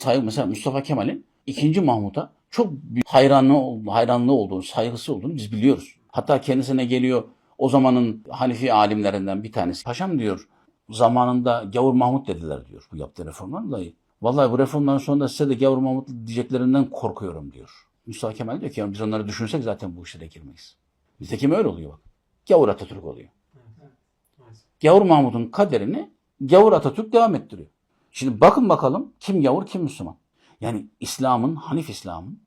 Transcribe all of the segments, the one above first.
Saygı mesela Mustafa Kemal'in 2. Mahmut'a çok büyük hayranlığı, hayranlığı olduğunu, saygısı olduğunu biz biliyoruz. Hatta kendisine geliyor o zamanın Hanefi alimlerinden bir tanesi. Paşam diyor zamanında Gavur Mahmut dediler diyor bu yaptığı reformdan dolayı. Vallahi bu reformların sonunda size de Gavur Mahmut diyeceklerinden korkuyorum diyor. Mustafa Kemal diyor ki "Ya biz onları düşünsek zaten bu işlere girmeyiz. Bizdeki öyle oluyor bak. Gavur Atatürk oluyor. Gavur Mahmut'un kaderini Gavur Atatürk devam ettiriyor. Şimdi bakın bakalım kim gavur kim Müslüman. Yani İslam'ın, Hanif İslam'ın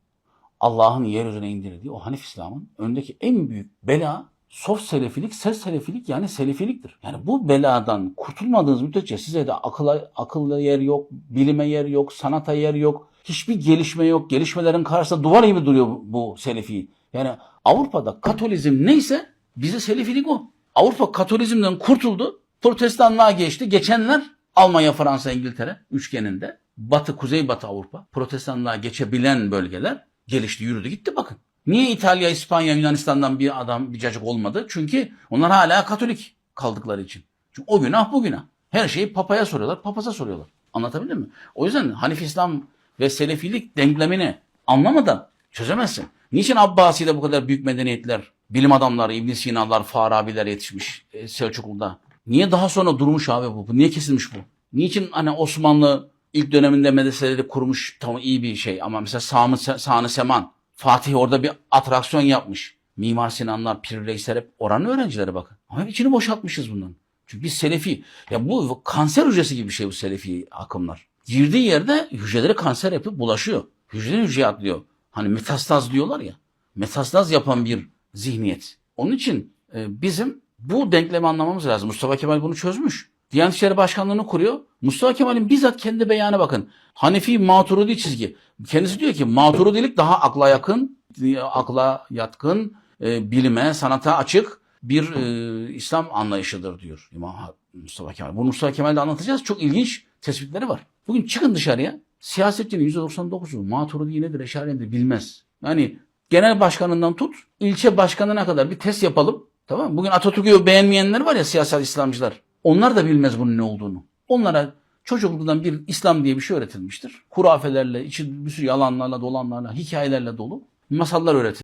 Allah'ın yeryüzüne indirdiği o Hanif İslam'ın öndeki en büyük bela soft selefilik, ses selefilik yani selefiliktir. Yani bu beladan kurtulmadığınız müddetçe size de akıla, akıllı yer yok, bilime yer yok, sanata yer yok. Hiçbir gelişme yok. Gelişmelerin karşısında duvar gibi duruyor bu, bu selefi. Yani Avrupa'da Katolizm neyse bize selefilik o. Avrupa Katolizmden kurtuldu. Protestanlığa geçti. Geçenler Almanya, Fransa, İngiltere üçgeninde Batı, Kuzey Batı Avrupa protestanlığa geçebilen bölgeler gelişti, yürüdü gitti bakın. Niye İtalya, İspanya, Yunanistan'dan bir adam, bir cacık olmadı? Çünkü onlar hala Katolik kaldıkları için. Çünkü o günah bu günah. Her şeyi papaya soruyorlar, papaza soruyorlar. Anlatabildim mi? O yüzden Hanif İslam ve Selefilik denklemini anlamadan çözemezsin. Niçin Abbasi'de bu kadar büyük medeniyetler, bilim adamları, İbn Sina'lar, Farabiler yetişmiş e, Selçuklu'da? Niye daha sonra durmuş abi bu? Niye kesilmiş bu? Niçin hani Osmanlı ilk döneminde medreseleri kurmuş tamam iyi bir şey ama mesela Sami, Sani Seman, Fatih orada bir atraksiyon yapmış. Mimar Sinanlar, Pir Reisler hep oranın öğrencileri bakın. Ama içini boşaltmışız bundan. Çünkü biz Selefi, ya bu kanser hücresi gibi bir şey bu Selefi akımlar. Girdiği yerde hücreleri kanser yapıp bulaşıyor. Hücreden hücreye atlıyor. Hani metastaz diyorlar ya. Metastaz yapan bir zihniyet. Onun için e, bizim bu denklemi anlamamız lazım. Mustafa Kemal bunu çözmüş. Diyanet İşleri Başkanlığı'nı kuruyor. Mustafa Kemal'in bizzat kendi beyanı bakın. Hanefi Maturidi çizgi. Kendisi diyor ki Maturidilik daha akla yakın, akla yatkın, e, bilime, sanata açık bir e, İslam anlayışıdır diyor İmam Mustafa Kemal. Bunu Mustafa Kemal'de anlatacağız. Çok ilginç tespitleri var. Bugün çıkın dışarıya. Siyasetçinin %99'u Maturidi nedir, Eşari nedir bilmez. Yani genel başkanından tut, ilçe başkanına kadar bir test yapalım. Tamam? Bugün Atatürk'ü beğenmeyenler var ya siyasal İslamcılar. Onlar da bilmez bunun ne olduğunu. Onlara çocukluktan bir İslam diye bir şey öğretilmiştir. Hurafelerle, içi bir sürü yalanlarla, dolanlarla, hikayelerle dolu masallar öğretilmiştir.